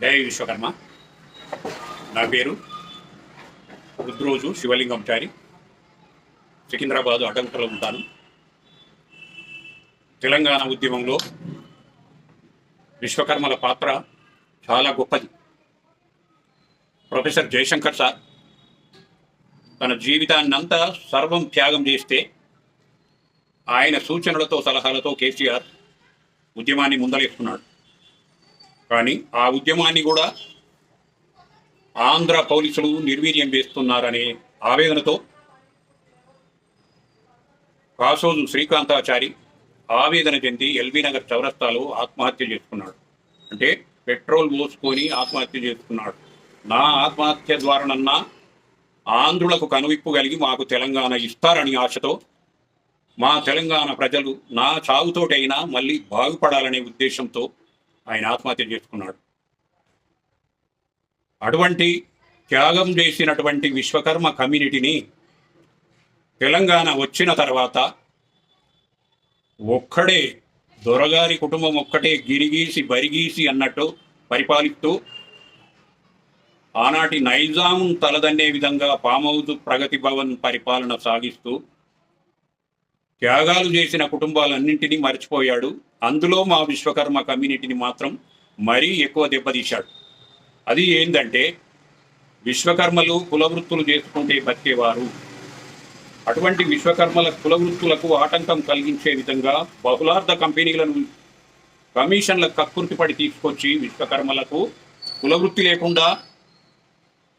జై విశ్వకర్మ. నా పేరు రుద్రోజు శివలింగంచారి. సికింద్రాబాదు అటంకలో ఉంటాను. తెలంగాణ ఉద్యమంలో విశ్వకర్మల పాత్ర చాలా గొప్పది. ప్రొఫెసర్ జయశంకర్ సార్ తన జీవితాన్నంతా సర్వం త్యాగం చేస్తే ఆయన సూచనలతో సలహాలతో కేసీఆర్ ఉద్యమాన్ని ముందలేస్తున్నాడు కానీ ఆ ఉద్యమాన్ని కూడా ఆంధ్ర పోలీసులు నిర్వీర్యం చేస్తున్నారనే ఆవేదనతో కాసోజు శ్రీకాంతాచారి ఆవేదన చెంది ఎల్బీ నగర్ చౌరస్తాలో ఆత్మహత్య చేసుకున్నాడు. అంటే పెట్రోల్ పోసుకొని ఆత్మహత్య చేసుకున్నాడు. నా ఆత్మహత్య ద్వారానన్నా ఆంధ్రులకు కనువిప్పు కలిగి మాకు తెలంగాణ ఇస్తారని ఆశతో మా తెలంగాణ ప్రజలు నా చావుతోటైనా మళ్ళీ బాగుపడాలనే ఉద్దేశంతో ఆయన ఆత్మహత్య చేసుకున్నాడు. అటువంటి త్యాగం చేసినటువంటి విశ్వకర్మ కమ్యూనిటీని తెలంగాణ వచ్చిన తర్వాత ఒక్కడే దొరగారి కుటుంబం ఒక్కటే గిరిగీసి బరిగీసి అన్నట్టు పరిపాలిస్తూ ఆనాటి నైజాం తలదన్నే విధంగా పామౌదు ప్రగతి భవన్ పరిపాలన సాగిస్తూ త్యాగాలు చేసిన కుటుంబాలన్నింటినీ మర్చిపోయాడు. అందులో మా విశ్వకర్మ కమ్యూనిటీని మాత్రం మరీ ఎక్కువ దెబ్బతీశాడు. అది ఏంటంటే విశ్వకర్మలు కులవృత్తులు చేసుకుంటే బతికేవారు. అటువంటి విశ్వకర్మల కులవృత్తులకు ఆటంకం కలిగించే విధంగా బహుళార్థ కంపెనీలను కమిషన్ల కక్కుర్తిపడి తీసుకొచ్చి విశ్వకర్మలకు కులవృత్తి లేకుండా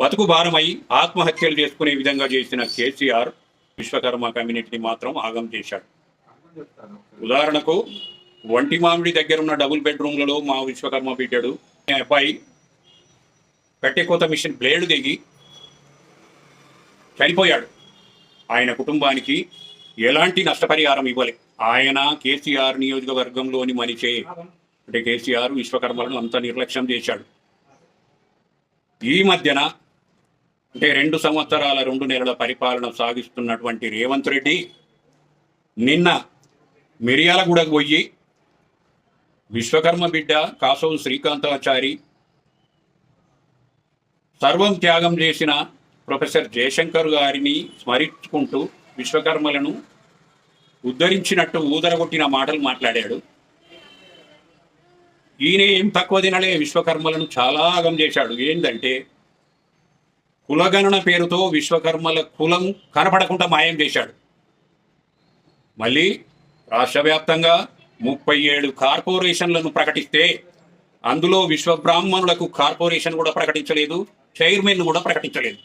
బతుకు భారమై ఆత్మహత్యలు చేసుకునే విధంగా చేసిన కేసీఆర్ విశ్వకర్మ కమ్యూనిటీని మాత్రం ఆగం చేశాడు. ఉదాహరణకు వంటి మామిడి దగ్గర ఉన్న డబుల్ బెడ్రూమ్లలో మా విశ్వకర్మ పెట్టాడు అబ్బాయి కట్టెకోత మిషన్ బ్లేడ్ దిగి చనిపోయాడు. ఆయన కుటుంబానికి ఎలాంటి నష్టపరిహారం ఇవ్వలే. ఆయన కేసీఆర్ నియోజకవర్గంలోని మనిషే. అంటే కేసీఆర్ విశ్వకర్మలను అంత నిర్లక్ష్యం చేశాడు. ఈ మధ్యన అంటే రెండు సంవత్సరాల రెండు నెలల పరిపాలన సాగిస్తున్నటువంటి రేవంత్ రెడ్డి నిన్న మిరియాలగూడకు పోయి విశ్వకర్మ బిడ్డ కాసవు శ్రీకాంతాచారి సర్వం త్యాగం చేసిన ప్రొఫెసర్ జయశంకర్ గారిని స్మరించుకుంటూ విశ్వకర్మలను ఉద్ధరించినట్టు ఊదరగొట్టిన మాటలు మాట్లాడాడు. ఈయన ఏం తక్కువ తినలే విశ్వకర్మలను చాలా ఆగం చేశాడు. ఏంటంటే కులగణన పేరుతో విశ్వకర్మల కులం కనపడకుండా మాయం చేశాడు. మళ్ళీ రాష్ట్ర వ్యాప్తంగా ముప్పై ఏడు కార్పొరేషన్లను ప్రకటిస్తే అందులో విశ్వబ్రాహ్మణులకు కార్పొరేషన్ కూడా ప్రకటించలేదు చైర్మన్ కూడా ప్రకటించలేదు.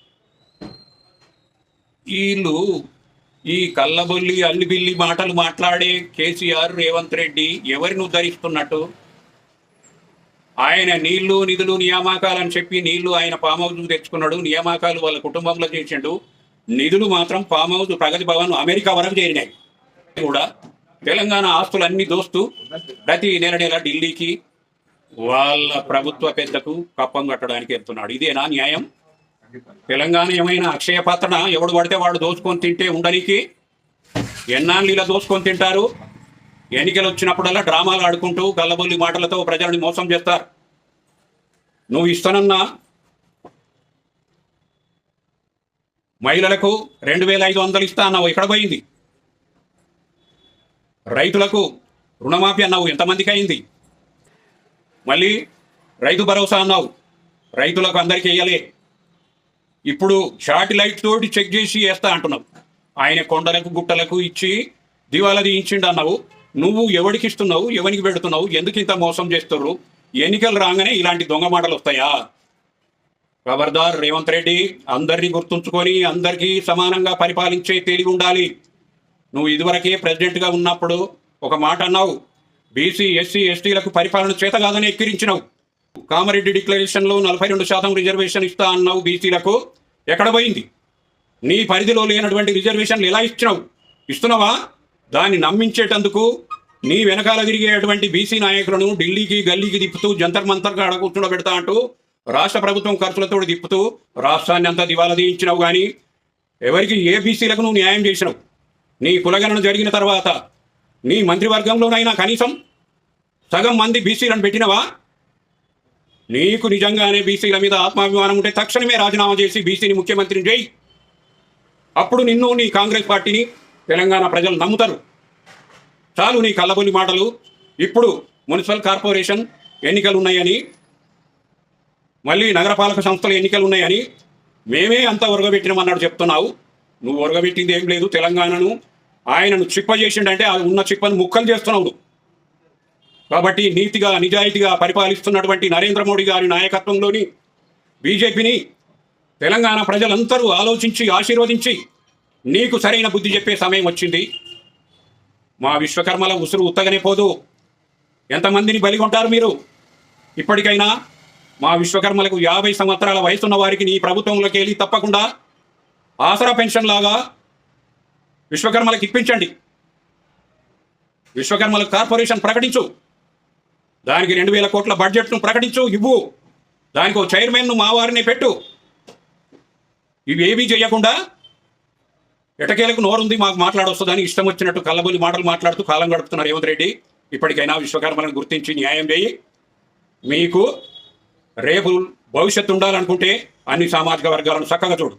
వీళ్ళు ఈ కల్లబొల్లి అల్లిబిల్లి మాటలు మాట్లాడే కేసీఆర్ రేవంత్ రెడ్డి ఎవరిని ఉద్ధరిస్తున్నట్టు ఆయన నీళ్ళు నిధులు నియామకాలు అని చెప్పి నీళ్ళు ఆయన ఫామ్ హౌస్ తెచ్చుకున్నాడు. నియామకాలు వాళ్ళ కుటుంబంలో చేసిండు. నిధులు మాత్రం farm house Pragathi Bhavan America వరకు చేరినాయి. కూడా తెలంగాణ ఆస్తులన్నీ దోస్తూ ప్రతి నెల నెల ఢిల్లీకి వాళ్ళ ప్రభుత్వ పెద్దకు కప్పం కట్టడానికి వెళ్తున్నాడు. ఇదేనా న్యాయం? తెలంగాణ ఏమైనా అక్షయ పాత్రన? ఎవడు పడితే వాడు దోచుకొని తింటే ఉండనికి? ఎన్నాళ్ళు ఇలా దోచుకొని తింటారు? ఎన్నికలు వచ్చినప్పుడల్లా డ్రామాలు ఆడుకుంటూ గల్లబొల్లి మాటలతో ప్రజల్ని మోసం చేస్తారు. నువ్వు ఇస్తానన్నా? మహిళలకు రెండు వేల ఐదు వందలు ఇస్తా అన్నావు ఎక్కడ పోయింది? రైతులకు రుణమాఫీ అన్నావు ఎంతమందికి అయింది మళ్ళీ రైతు భరోసా అన్నావు రైతులకు అందరికీ వేయలే ఇప్పుడు షార్ట్ లైట్ తోటి చెక్ చేసి వేస్తా అంటున్నావు. ఆయన కొండలకు గుట్టలకు ఇచ్చి దివాలా తీయించిండు అన్నావు. నువ్వు ఎవడికి ఇస్తున్నావు ఎవరికి పెడుతున్నావు ఎందుకు ఇంత మోసం చేస్తున్నారు ఎన్నికలు రాగానే ఇలాంటి దొంగ మాటలు వస్తాయా? ఖబర్దార్ రేవంత్ రెడ్డి అందరినీ గుర్తుంచుకొని అందరికీ సమానంగా పరిపాలించే తెలివి ఉండాలి. నువ్వు ఇదివరకే ప్రెసిడెంట్గా ఉన్నప్పుడు ఒక మాట అన్నావు బీసీ ఎస్సీ ఎస్టీలకు పరిపాలన చేత కాదని ఎక్కిరించినావు. కామారెడ్డి డిక్లరేషన్లో నలభై రెండు శాతం రిజర్వేషన్ ఇస్తా అన్నావు బీసీలకు ఎక్కడ పోయింది? నీ పరిధిలో లేనటువంటి రిజర్వేషన్లు ఎలా ఇచ్చినావు? ఇస్తున్నావా? దాన్ని నమ్మించేటందుకు నీ వెనకాల తిరిగేటువంటి బీసీ నాయకులను ఢిల్లీకి గల్లీకి తిప్పుతూ జంతర్ మంతర్గా అడ పెడతా అంటూ రాష్ట్ర ప్రభుత్వం ఖర్చులతో తిప్పుతూ రాష్ట్రాన్ని అంతా దివాలా తీయించినావు కానీ ఎవరికి ఏ బీసీలకు నువ్వు న్యాయం చేసినావు? నీ కులగణన జరిగిన తర్వాత నీ మంత్రివర్గంలోనైనా కనీసం సగం మంది బీసీలను పెట్టినవా? నీకు నిజంగానే బీసీల మీద ఆత్మాభిమానం ఉంటే తక్షణమే రాజీనామా చేసి బీసీని ముఖ్యమంత్రిని చేయి. అప్పుడు నిన్ను నీ కాంగ్రెస్ పార్టీని తెలంగాణ ప్రజలు నమ్ముతారు. చాలు నీ కళ్ళబొల్లి మాటలు. ఇప్పుడు మున్సిపల్ కార్పొరేషన్ ఎన్నికలు ఉన్నాయని మళ్ళీ నగరపాలక సంస్థల ఎన్నికలు ఉన్నాయని మేమే అంత ఒరగబెట్టినామన్నాడు చెప్తున్నావు. నువ్వు ఒరగబెట్టింది ఏం లేదు. తెలంగాణను ఆయనను చిప్ప చేసిండంటే అది ఉన్న చిప్పను ముక్కలు చేస్తున్నావు కాబట్టి నీతిగా నిజాయితీగా పరిపాలిస్తున్నటువంటి నరేంద్ర మోడీ గారి నాయకత్వంలోని బీజేపీని తెలంగాణ ప్రజలందరూ ఆలోచించి ఆశీర్వదించి నీకు సరైన బుద్ధి చెప్పే సమయం వచ్చింది. మా విశ్వకర్మల ఉసురు ఉత్తగనే పోదు. ఎంతమందిని బలిగొంటారు మీరు? ఇప్పటికైనా మా విశ్వకర్మలకు యాభై సంవత్సరాల వయసున్న వారికి నీ ప్రభుత్వంలోకి వెళ్ళి తప్పకుండా ఆసరా పెన్షన్ లాగా విశ్వకర్మలకు ఇప్పించండి. విశ్వకర్మల కార్పొరేషన్ ప్రకటించు. దానికి రెండు వేల కోట్ల బడ్జెట్ను ప్రకటించు ఇవ్వు. దానికి ఒక చైర్మన్ను మా వారిని పెట్టు. ఇవేమీ చేయకుండా ఎటకేలకు నోరుంది మాకు మాట్లాడొస్తుందని ఇష్టం వచ్చినట్టు కళ్ళబొల్లి మాటలు మాట్లాడుతూ కాలం గడుపుతున్నారు రేవంత్ రెడ్డి. ఇప్పటికైనా విశ్వకర్మలను గుర్తించి న్యాయం చేయి. మీకు రేపు భవిష్యత్తు ఉండాలనుకుంటే అన్ని సామాజిక వర్గాలను చక్కగా చూడు.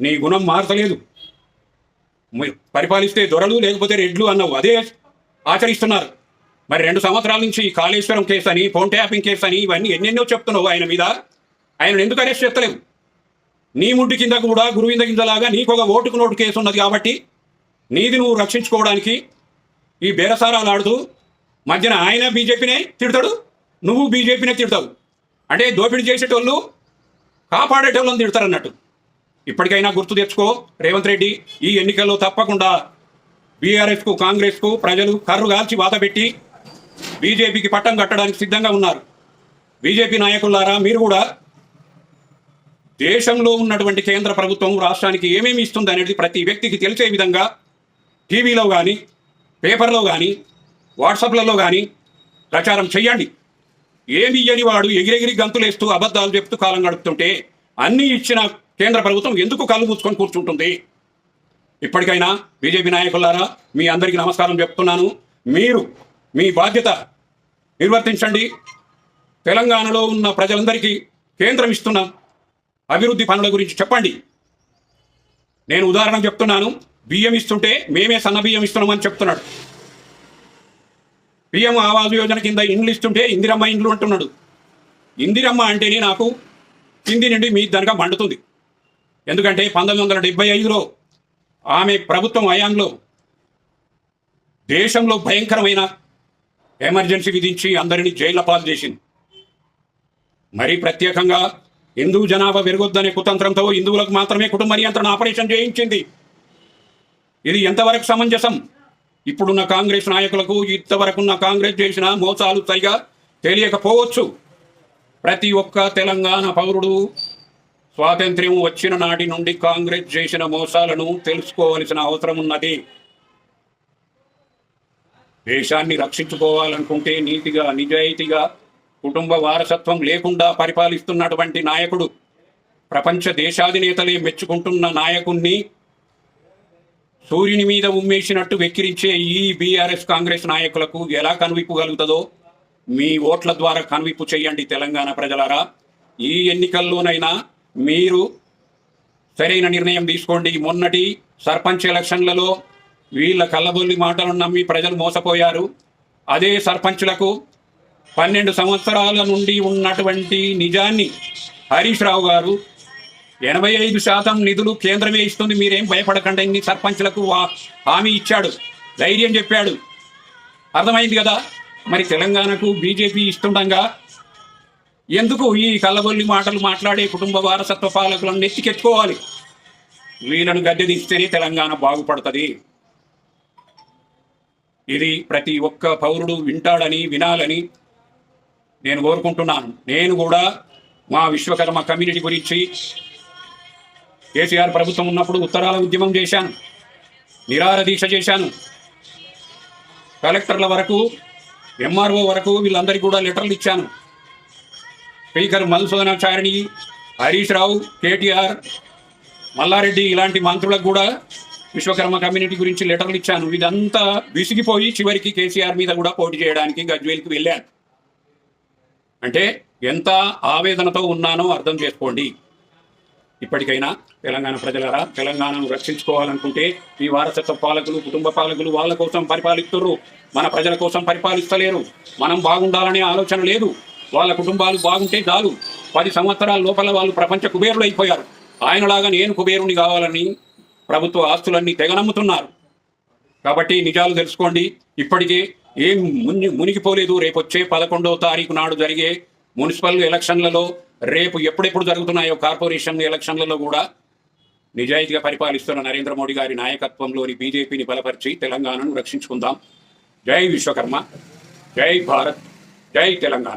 నీ గుణం మారతలేదు. పరిపాలిస్తే దొరలు లేకపోతే రెడ్లు అన్నావు. అదే ఆచరిస్తున్నారు. మరి రెండు సంవత్సరాల నుంచి ఈ కాళేశ్వరం కేసు అని ఫోన్ ట్యాపింగ్ కేసు అని ఇవన్నీ ఎన్నెన్నో చెప్తున్నావు ఆయన మీద. ఆయన ఎందుకు అరెస్ట్ చేస్తలేవు? నీ ముడ్డి కింద కూడా గురువింద కిందలాగా నీకు ఒక ఓటుకు నోటు కేసు ఉన్నది కాబట్టి నీది నువ్వు రక్షించుకోవడానికి ఈ బేరసారాలు ఆడుతూ మధ్యన ఆయన బీజేపీనే తిడతాడు నువ్వు బీజేపీనే తిడతావు. అంటే దోపిడీ చేసేటోళ్ళు కాపాడేటోళ్ళని తిడతారన్నట్టు. ఇప్పటికైనా గుర్తు తెచ్చుకో రేవంత్ రెడ్డి ఈ ఎన్నికల్లో తప్పకుండా బీఆర్ఎస్కు కాంగ్రెస్కు ప్రజలు కర్రు కాల్చి వాత పెట్టి బీజేపీకి పట్టం కట్టడానికి సిద్ధంగా ఉన్నారు. బీజేపీ నాయకులారా మీరు కూడా దేశంలో ఉన్నటువంటి కేంద్ర ప్రభుత్వం రాష్ట్రానికి ఏమేమి ఇస్తుంది అనేది ప్రతి వ్యక్తికి తెలిసే విధంగా టీవీలో కానీ పేపర్లో కానీ వాట్సాప్లలో కానీ ప్రచారం చేయండి ఏమి ఇయ్యని వాడు ఎగిరెగిరి గంతులేస్తూ అబద్ధాలు చెప్తూ కాలం గడుపుతుంటే అన్నీ ఇచ్చిన కేంద్ర ప్రభుత్వం ఎందుకు కళ్ళు మూసుకొని కూర్చుంటుంది? ఇప్పటికైనా బీజేపీ నాయకులారా మీ అందరికీ నమస్కారం చెప్తున్నాను. మీరు మీ బాధ్యత నిర్వర్తించండి. తెలంగాణలో ఉన్న ప్రజలందరికీ కేంద్రం ఇస్తున్న అభివృద్ధి పనుల గురించి చెప్పండి. నేను ఉదాహరణ చెప్తున్నాను. బియ్యం ఇస్తుంటే మేమే సన్న బియ్యం ఇస్తున్నామని చెప్తున్నాడు. పిఎం ఆవాస్ యోజన కింద ఇండ్లు ఇస్తుంటే ఇందిరమ్మ ఇండ్లు అంటున్నాడు. ఇందిరమ్మ అంటేనే నాకు కింది నుండి మీ దనక మండుతుంది. ఎందుకంటే పంతొమ్మిది వందల డెబ్బై ఐదులో ఆమె ప్రభుత్వం హయాంలో దేశంలో భయంకరమైన ఎమర్జెన్సీ విధించి అందరినీ జైళ్ళ పాలు చేసింది. మరి ప్రత్యేకంగా హిందూ జనాభా పెరగొద్దనే కుతంత్రంతో హిందువులకు మాత్రమే కుటుంబ నియంత్రణ ఆపరేషన్ చేయించింది. ఇది ఎంతవరకు సమంజసం? ఇప్పుడున్న కాంగ్రెస్ నాయకులకు ఇంతవరకున్న కాంగ్రెస్ చేసిన మోసాలు సరిగా తెలియకపోవచ్చు. ప్రతి ఒక్క తెలంగాణ పౌరుడు స్వాతంత్ర్యం వచ్చిన నాటి నుండి కాంగ్రెస్ చేసిన మోసాలను తెలుసుకోవలసిన అవసరం ఉన్నది. దేశాన్ని రక్షించుకోవాలనుకుంటే నీతిగా నిజాయితీగా కుటుంబ వారసత్వం లేకుండా పరిపాలిస్తున్నటువంటి నాయకుడు ప్రపంచ దేశాధినేతలే మెచ్చుకుంటున్న నాయకుణ్ణి సూర్యుని మీద ఉమ్మేసినట్టు వెక్కిరించే ఈ బీఆర్ఎస్ కాంగ్రెస్ నాయకులకు ఎలా కనువిప్పు కలుగుతుందో మీ ఓట్ల ద్వారా కనువిప్పు చేయండి తెలంగాణ ప్రజలారా. ఈ ఎన్నికల్లోనైనా మీరు సరైన నిర్ణయం తీసుకోండి. మొన్నటి సర్పంచ్ ఎలక్షన్లలో వీళ్ళ కళ్ళబొల్లి మాటలను నమ్మి ప్రజలు మోసపోయారు. అదే సర్పంచ్లకు పన్నెండు సంవత్సరాల నుండి ఉన్నటువంటి నిజాన్ని హరీష్ రావు గారు ఎనభై ఐదు శాతం నిధులు కేంద్రమే ఇస్తుంది మీరేం భయపడకండి ఇన్ని సర్పంచ్లకు హామీ ఇచ్చాడు ధైర్యం చెప్పాడు. అర్థమైంది కదా? మరి తెలంగాణకు బీజేపీ ఇస్తుండగా ఎందుకు ఈ కళ్ళబొల్లి మాటలు మాట్లాడే కుటుంబ వారసత్వ పాలకులను నెత్తికెత్తుకోవాలి వీళ్ళను గద్దెదిస్తేనే తెలంగాణ బాగుపడుతుంది. ఇది ప్రతి ఒక్క పౌరుడు వింటాడని వినాలని నేను కోరుకుంటున్నాను. నేను కూడా మా విశ్వకర్మ కమ్యూనిటీ గురించి కేసీఆర్ ప్రభుత్వం ఉన్నప్పుడు ఉత్తరాల ఉద్యమం చేశాను. నిరార దీక్ష చేశాను. కలెక్టర్ల వరకు ఎంఆర్ఓ వరకు వీళ్ళందరికీ కూడా లెటర్లు ఇచ్చాను. స్పీకర్ మధుసూదనాచారిణి హరీష్ రావు కేటీఆర్ మల్లారెడ్డి ఇలాంటి మంత్రులకు కూడా విశ్వకర్మ కమ్యూనిటీ గురించి లెటర్లు ఇచ్చాను. ఇదంతా విసిగిపోయి చివరికి కేసీఆర్ మీద కూడా పోటీ చేయడానికి గజ్వేల్కి వెళ్ళాను. అంటే ఎంత ఆవేదనతో ఉన్నానో అర్థం చేసుకోండి. ఇప్పటికైనా తెలంగాణ ప్రజలరా తెలంగాణను రక్షించుకోవాలనుకుంటే ఈ వారసత్వ పాలకులు కుటుంబ పాలకులు వాళ్ళ కోసం పరిపాలిస్తున్నారు మన ప్రజల కోసం పరిపాలిస్తలేరు. మనం బాగుండాలనే ఆలోచన లేదు. వాళ్ళ కుటుంబాలు బాగుంటే చాలు. పది సంవత్సరాల లోపల వాళ్ళు ప్రపంచ కుబేరులు అయిపోయారు ఆయనలాగా నేను కుబేరుని కావాలని ప్రభుత్వ ఆస్తులన్నీ తెగనమ్ముతున్నారు కాబట్టి నిజాలు తెలుసుకోండి. ఇప్పటికే ఏం ముని మునిగిపోలేదు. రేపు వచ్చే పదకొండవ తారీఖు నాడు జరిగే మున్సిపల్ ఎలక్షన్లలో రేపు ఎప్పుడెప్పుడు జరుగుతున్నాయో కార్పొరేషన్ ఎలక్షన్లలో కూడా నిజాయితీగా పరిపాలిస్తున్న నరేంద్ర మోడీ గారి నాయకత్వంలోని బీజేపీని బలపరిచి తెలంగాణను రక్షించుకుందాం. జై విశ్వకర్మ. జై భారత్. జై తెలంగాణ.